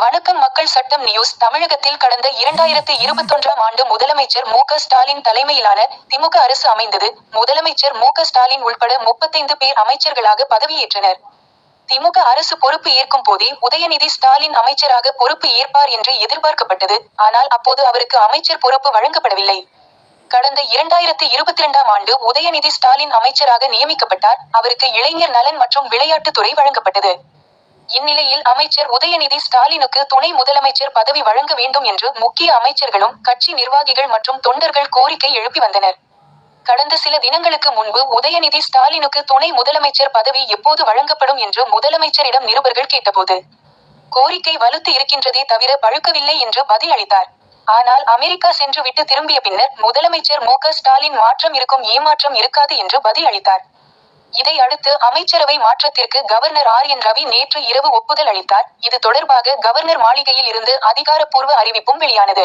வணக்கம் மக்கள் சட்டம் நியூஸ் தமிழகத்தில் கடந்த இரண்டாயிரத்தி இருபத்தொன்றாம் ஆண்டு முதலமைச்சர் மு க ஸ்டாலின் தலைமையிலான திமுக அரசு அமைந்தது. முதலமைச்சர் மு க ஸ்டாலின் உள்பட முப்பத்தைந்து பேர் அமைச்சர்களாக பதவியேற்றனர். திமுக அரசு பொறுப்பு ஏற்கும் போதே உதயநிதி ஸ்டாலின் அமைச்சராக பொறுப்பு ஏற்பார் என்று எதிர்பார்க்கப்பட்டது. ஆனால் அப்போது அவருக்கு அமைச்சர் பொறுப்பு வழங்கப்படவில்லை. கடந்த இரண்டாயிரத்தி இருபத்தி இரண்டாம் ஆண்டு உதயநிதி ஸ்டாலின் அமைச்சராக நியமிக்கப்பட்டார். அவருக்கு இளைஞர் நலன் மற்றும் விளையாட்டுத்துறை வழங்கப்பட்டது. இந்நிலையில் அமைச்சர் உதயநிதி ஸ்டாலினுக்கு துணை முதலமைச்சர் பதவி வழங்க வேண்டும் என்று முக்கிய அமைச்சர்களும் கட்சி நிர்வாகிகள் மற்றும் தொண்டர்கள் கோரிக்கை எழுப்பி வந்தனர். கடந்த சில தினங்களுக்கு முன்பு உதயநிதி ஸ்டாலினுக்கு துணை முதலமைச்சர் பதவி எப்போது வழங்கப்படும் என்று முதலமைச்சரிடம் நிருபர்கள் கேட்டபோது கோரிக்கை வலுத்து இருக்கின்றதே தவிர பழுக்கவில்லை என்று பதில் அளித்தார். ஆனால் அமெரிக்கா சென்று விட்டு திரும்பிய பின்னர் முதலமைச்சர் மு ஸ்டாலின் மாற்றம் இருக்கும் ஏமாற்றம் இருக்காது என்று பதில் அளித்தார். இதை அடுத்து அமைச்சரவை மாற்றத்திற்கு கவர்னர் ஆர் என் ரவி நேற்று இரவு ஒப்புதல் அளித்தார். இது தொடர்பாக கவர்னர் மாளிகையில் இருந்து அதிகாரப்பூர்வ அறிவிப்பும் வெளியானது.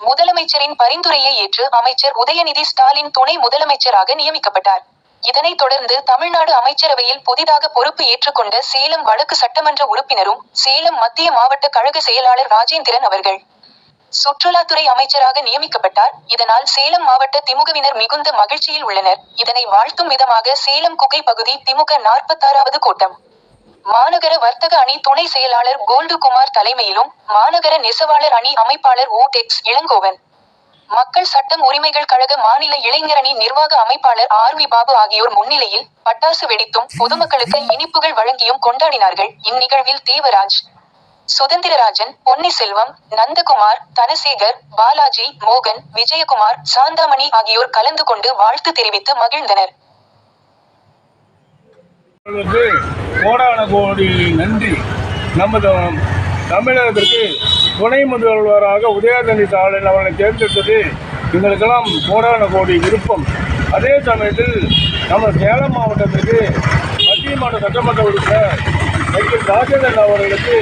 முதலமைச்சரின் பரிந்துரையை ஏற்று அமைச்சர் உதயநிதி ஸ்டாலின் துணை முதலமைச்சராக நியமிக்கப்பட்டார். இதனைத் தொடர்ந்து தமிழ்நாடு அமைச்சரவையில் புதிதாக பொறுப்பு ஏற்றுக்கொண்ட சேலம் வடக்கு சட்டமன்ற உறுப்பினரும் சேலம் மத்திய மாவட்ட கழக செயலாளர் ராஜேந்திரன் அவர்கள் சுற்றுலாத்துறை அமைச்சராக நியமிக்கப்பட்டார். இதனால் சேலம் மாவட்ட திமுகவினர் மிகுந்த மகிழ்ச்சியில் உள்ளனர். இதனை வாழ்த்தும் விதமாக சேலம் குகை பகுதி திமுக நாற்பத்தாறாவது கூட்டம். மாநகர வர்த்தக அணி துணை செயலாளர் கோல்டு குமார் தலைமையிலும் மாநகர நெசவாளர் அணி அமைப்பாளர் ஓ டெக்ஸ் இளங்கோவன். மக்கள் சட்டம் உரிமைகள் கழக மாநில இளைஞரணி நிர்வாக அமைப்பாளர் ஆர் வி பாபு ஆகியோர் முன்னிலையில் பட்டாசு வெடித்தும் பொதுமக்களுக்கு இனிப்புகள் வழங்கியும் கொண்டாடினார்கள். இந்நிகழ்வில் தேவராஜ் சுதந்திரராஜன் பொன்னிசெல்வம் நந்தகுமார் தனசேகர் பாலாஜி மோகன் விஜயகுமார் சாந்தாமணி ஆகியோர் கலந்து கொண்டு வாழ்த்து தெரிவித்து மகிழ்ந்தனர். கோடான கோடி நன்றி. நமது தமிழகத்திற்கு துணை முதல்வராக உதயநிதி ஸ்டாலின் அவர்களை தேர்ந்தெடுத்தது எங்களுக்கெல்லாம் கோடான கோடி விருப்பம். அதே சமயத்தில் நம்ம சேலம் மாவட்டத்திற்கு மத்திய மாவட்ட சட்டமன்ற உறுப்பினர் மைக்கேல் ராஜேந்திரன் அவர்களுக்கு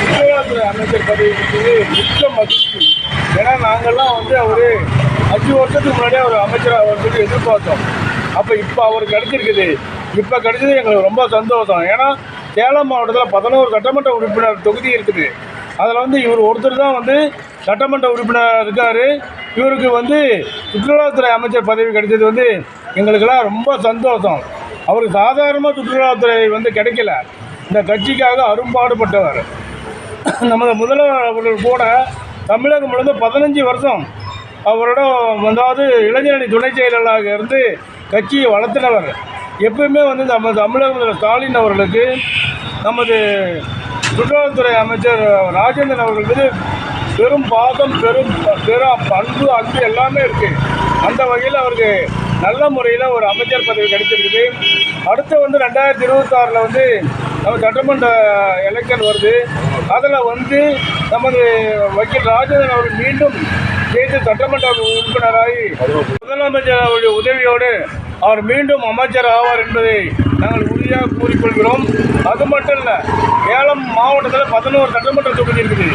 சுற்றுலாத்துறை அமைச்சர் பதவி கொடுத்தது மிக்க மகிழ்ச்சி. ஏன்னா நாங்கள்லாம் வந்து அவர் அஞ்சு வருஷத்துக்கு முன்னாடியே அவர் அமைச்சராக அவர்களுக்கு எதிர்பார்த்தோம். அப்போ இப்போ அவர் கிடைச்சிருக்குது. இப்போ கிடைச்சது எங்களுக்கு ரொம்ப சந்தோஷம். ஏன்னா சேலம் மாவட்டத்தில் பதினோரு சட்டமன்ற உறுப்பினர் தொகுதி இருக்குது. அதில் வந்து இவர் ஒருத்தர் தான் வந்து சட்டமன்ற உறுப்பினர் இருக்கார். இவருக்கு வந்து சுற்றுலாத்துறை அமைச்சர் பதவி கிடைச்சது வந்து எங்களுக்கெல்லாம் ரொம்ப சந்தோஷம். அவருக்கு சாதாரணமாக சுற்றுலாத்துறை வந்து கிடைக்கல. இந்த கட்சிக்காக அரும்பாடுபட்டவர். நமது முதல்வர் அவர்கள் கூட தமிழகம் முழுந்து பதினஞ்சு வருஷம் அவரோட அதாவது இளைஞரணி துணை செயலாளராக இருந்து கட்சியை வளர்த்தினவர். எப்பவுமே வந்து நம்ம தமிழக முதல்வர் ஸ்டாலின் அவர்களுக்கு நமது சுற்றுலாத்துறை அமைச்சர் ராஜேந்திரன் அவர்கள் மீது பெரும் பாதம் பெரும் பெரும் பண்பு அன்பு எல்லாமே இருக்குது அந்த வகையில் அவருக்கு நல்ல முறையில் ஒரு அமைச்சர் பதவி கிடைச்சிருக்குது அடுத்து வந்து ரெண்டாயிரத்தி இருபத்தாறில் வந்து நம்ம சட்டமன்ற எலெக்ஷன் வருது. அதில் வந்து நமது வக்கீல் ராஜேந்திரன் அவர்கள் மீண்டும் ஜெயித்து சட்டமன்ற உறுப்பினராகி முதலமைச்சர் அவருடைய உதவியோடு அவர் மீண்டும் அமைச்சர் ஆவார் என்பதை நாங்கள் உறுதியாக கூறிக்கொள்கிறோம். அது மட்டும் இல்லை சேலம் மாவட்டத்தில் பதினோரு சட்டமன்ற தொகுதி இருக்குது.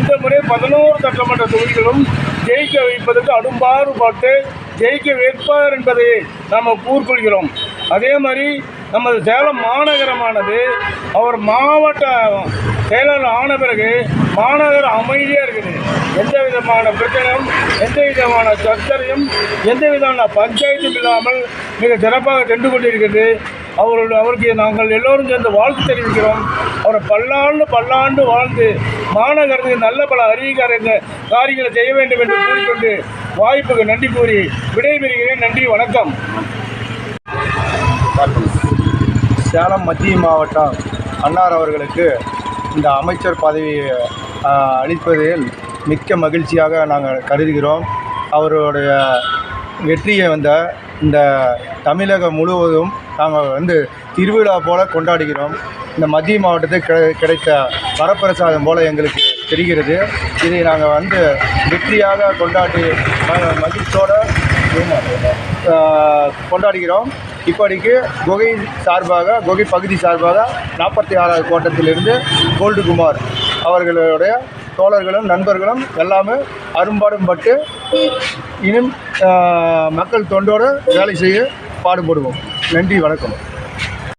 இந்த முறை பதினோரு சட்டமன்ற தொகுதிகளும் ஜெயிக்க வைப்பதற்கு அடும்பாறுபட்டு ஜெயிக்க வைப்பார் என்பதை நாம் கூறிக்கொள்கிறோம். அதே மாதிரி நமது சேலம் மாநகரமானது. அவர் மாவட்ட செயலாளர் ஆன பிறகு மாநகரம் அமைதியாக இருக்குது. எந்த விதமான பிரச்சனையும் எந்த விதமான சர்ச்சரையும் எந்த விதமான பஞ்சாயத்தும் இல்லாமல் மிக சிறப்பாக சென்று கொண்டிருக்கிறது. அவருடைய அவருக்கு நாங்கள் எல்லோரும் சேர்ந்து வாழ்த்து தெரிவிக்கிறோம். அவரை பல்லாண்டு பல்லாண்டு வாழ்ந்து மாநகரத்துக்கு நல்ல பல அறிவிக்காரங்க காரியங்களை செய்ய வேண்டும் என்று கூறிக்கொண்டு வாய்ப்புக்கு நன்றி கூறி விடைபெறுகிறேன். நன்றி வணக்கம். சேலம் மத்திய மாவட்டம் அன்னார் அவர்களுக்கு இந்த அமைச்சர் பதவி அளிப்பதில் மிக்க மகிழ்ச்சியாக நாங்கள் கருதுகிறோம். அவருடைய வெற்றியை வந்த இந்த தமிழகம் முழுவதும் நாங்கள் வந்து திருவிழா போல கொண்டாடுகிறோம். இந்த மத்திய மாவட்டத்தில் கிடை கிடைத்த வரப்பிரசாதம் போல எங்களுக்கு தெரிகிறது. இதை நாங்கள் வந்து வெற்றியாக கொண்டாடி ம- மகிழ்ச்சியோட கொண்டாடுகிறோம். இப்படிக்கு குகை சார்பாக குகை பகுதி சார்பாக நாற்பத்தி ஆறாவது கோட்டத்திலிருந்து கோல்டுகுமார் அவர்களுடைய தோழர்களும் நண்பர்களும் எல்லாமே அரும்பாடும் பட்டு இன்னும் மக்கள் தொண்டோடு வேலை செய்ய பாடுபடுவோம். நன்றி வணக்கம்.